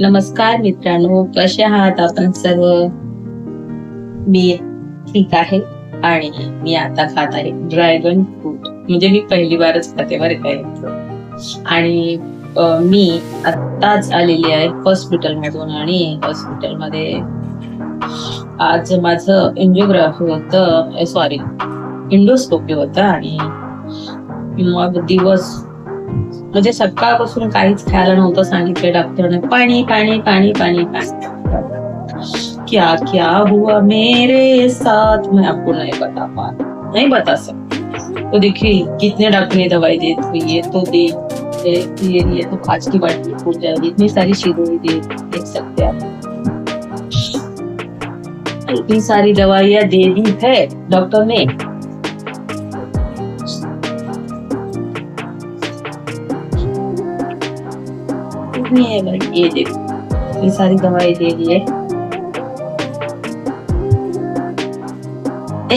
नमस्कार मित्रांनो कसे आहात आपण सर्व? मी ठीक आहे आणि मी आता खात आहे ड्रॅगन फ्रूट. म्हणजे मी पहिली बारच खाते बरं काय आणि मी आत्ताच आलेली आहे हॉस्पिटल मधून आणि हॉस्पिटलमध्ये आज माझं एन्जिओग्राफी होतं सॉरी इंडोस्कोपी होतं आणि मग दिवस म्हणजे सकाळपासून काहीच खायला नव्हतं सांगितलं डॉक्टरने. पाणी पाणी पाणी पाणी पाणी. क्या क्या हुआ मेरे साथ? मैं आपको नहीं बता पा नहीं बता सकती. तो देखिए कितने डॉक्टर ने दवाई दी तो ये तो दे ये ये तो कांच की बाटली फूट जाएगी. इतनी सारी चीजें दे देख सकते हैं आप. इतनी सारी दवाइयां दे दी है डॉक्टर ने. नहीं है भाई ये देखो ये सारी दवाई दे दी है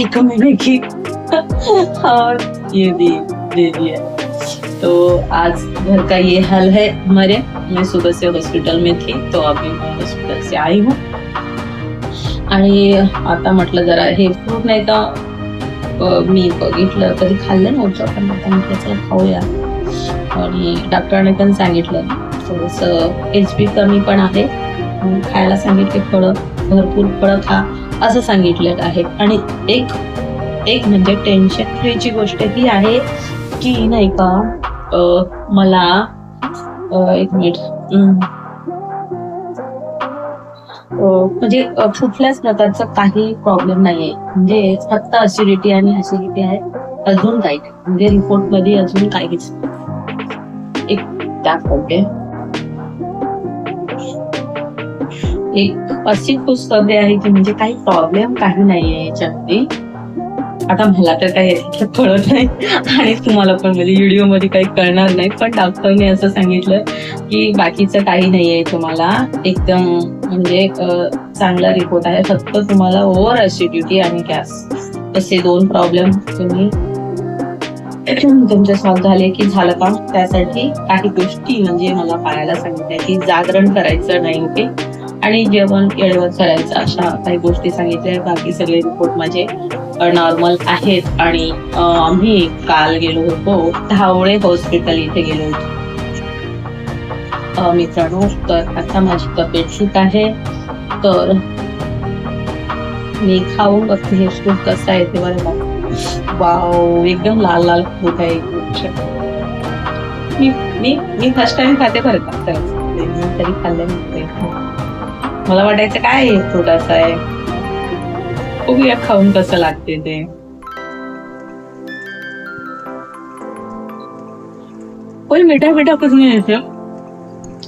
एक महीने की और ये दे दी तो आज घर का ये हाल है हमारे. मैं सुबह से हॉस्पिटल में थी तो अभी मैं हॉस्पिटल से आई हूँ. आणि आता म्हटलं जरा हे फ्रूट नाही तर मी बघितलं कधी खाल्लं नव्हतं पण आता म्हटलं चला खाऊया. आणि डॉक्टरने पण सांगितलं थोडस एच बी कमी पण आहे. खायला सांगितले फळं भरपूर फळं खा असं सांगितलेलं आहे. आणि एक एक म्हणजे टेन्शन फ्रीची गोष्ट ही आहे की नाही का मला एक मिनिट म्हणजे कुठल्याच प्रकारचा काही प्रॉब्लेम नाहीये. म्हणजे फक्त असिडिटी आणि ऍसिडिटी आहे. अजून काही म्हणजे रिपोर्टमध्ये अजून काहीच एक दाखवते एक अशी पुस्तके आहे की म्हणजे काही प्रॉब्लेम काही नाही आहे याच्यामध्ये. आता मला तर काही याच्यातलं कळत नाही. आणि तुम्हाला पण म्हणजे व्हिडिओमध्ये काही कळणार नाही. पण डॉक्टरने असं सांगितलं की बाकीचं काही नाही आहे तुम्हाला. एकदम म्हणजे एक चांगला रिपोर्ट आहे. फक्त तुम्हाला ओव्हर ऍसिडिटी आणि गॅस असे दोन प्रॉब्लेम तुम्ही तुमचे सॉल्व्ह झाले की झालं का त्यासाठी काही गोष्टी म्हणजे मला पाळायला सांगितल्या की जागरण करायचं नाही ओके आणि जेवण वेळेवर करायचं अशा काही गोष्टी सांगितल्या. बाकी सगळे रिपोर्ट माझे नॉर्मल आहेत. आणि आम्ही काल गेलो होतो धावळे हॉस्पिटल इथे गेलो होतो. मित्रांनो तर आता माझी तब्येत ठीक आहे. तर मी खाऊन बघते हे फ्रूट कसं आहे ते बरं वाव एकदम लाल लाल फ्रूट आहे. मी मी मी फर्स्ट टाइम खाते बरं का? मी तरी खाल्लं मला वाटायचं काय छोटासा आहे? बघूया खाऊन कसं लागते ते. कोई मीठा मीठा कुछ नहीं है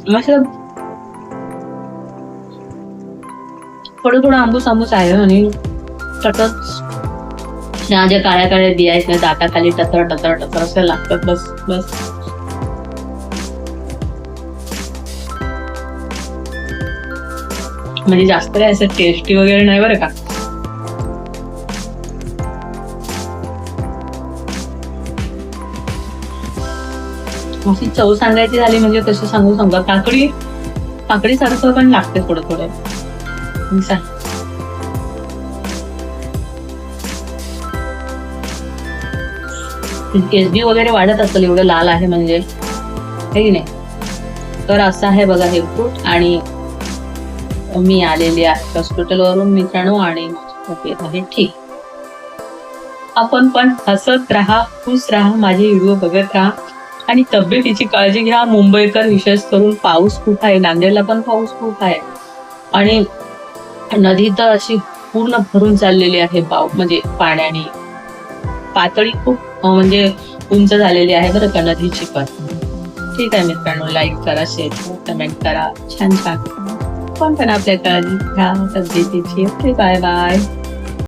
मतलब थोडं थोडं आंबूस आंबूस आहे आणि तसंच ज्या काळ्या काळ्या बिया आहेत ना दाताखाली टतर टतर टतर असं लागतात बस बस. म्हणजे जास्त काय असं टेस्टी वगैरे नाही बरं का? अशी चव सांगायची झाली म्हणजे तसं सांगू समजा काकडी काकडी सारखं पण लागते थोडं थोडं. केसबी वगैरे वाढत असेल एवढं लाल आहे म्हणजे. नाही? तर असं आहे बघा हे फ्रूट आणि मी आलेली आहे. हॉस्पिटलवरून मित्रांनो आणि माझी तब्येत आहे. ठीक. आपण पण हसत राहा खुश राहा माझे व्हिडिओ बघत राहा. आणि तब्येतीची काळजी घ्या. मुंबईकर विशेष करून पाऊस खूप आहे. नांदेडला पण पाऊस खूप आहे. आणि नदी तर अशी पूर्ण भरून चाललेली आहे. पाव म्हणजे पाण्याने. पातळी खूप म्हणजे उंच झालेली आहे बरं का नदीची पण. ठीक आहे मित्रांनो लाईक करा शेअर करा कमेंट करा. छान छान. पण पण आपल्या काळजी घ्या तब्येतीची ओके बाय बाय